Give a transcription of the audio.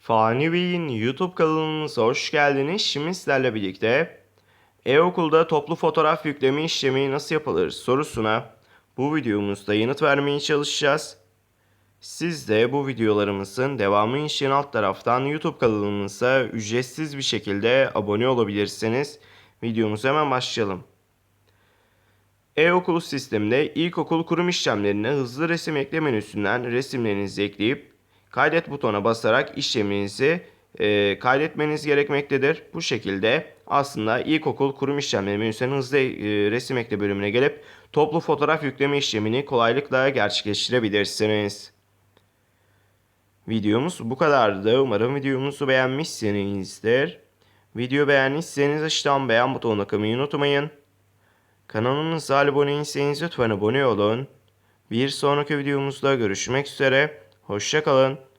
Fani Bey'in YouTube kanalımıza hoş geldiniz. Şimdi sizlerle birlikte e-okulda toplu fotoğraf yükleme işlemi nasıl yapılır sorusuna bu videomuzda yanıt vermeye çalışacağız. Siz de bu videolarımızın devamı için alt taraftan YouTube kanalımıza ücretsiz bir şekilde abone olabilirsiniz. Videomuza hemen başlayalım. E-okul sisteminde ilkokul kurum işlemlerine hızlı resim ekle menüsünden resimlerinizi ekleyip kaydet butona basarak işleminizi e, kaydetmeniz gerekmektedir. Bu şekilde aslında ilkokul kurum işlemleri menüsünden hızlı e, resim ekle bölümüne gelip toplu fotoğraf yükleme işlemini kolaylıkla gerçekleştirebilirsiniz. Videomuz bu kadardı. Umarım videomuzu beğenmişsinizdir. Video beğendiyseniz aşağıdan beğen butonuna kılmayı unutmayın. Kanalımıza abone değilseniz lütfen abone olun. Bir sonraki videomuzda görüşmek üzere. Hoşçakalın.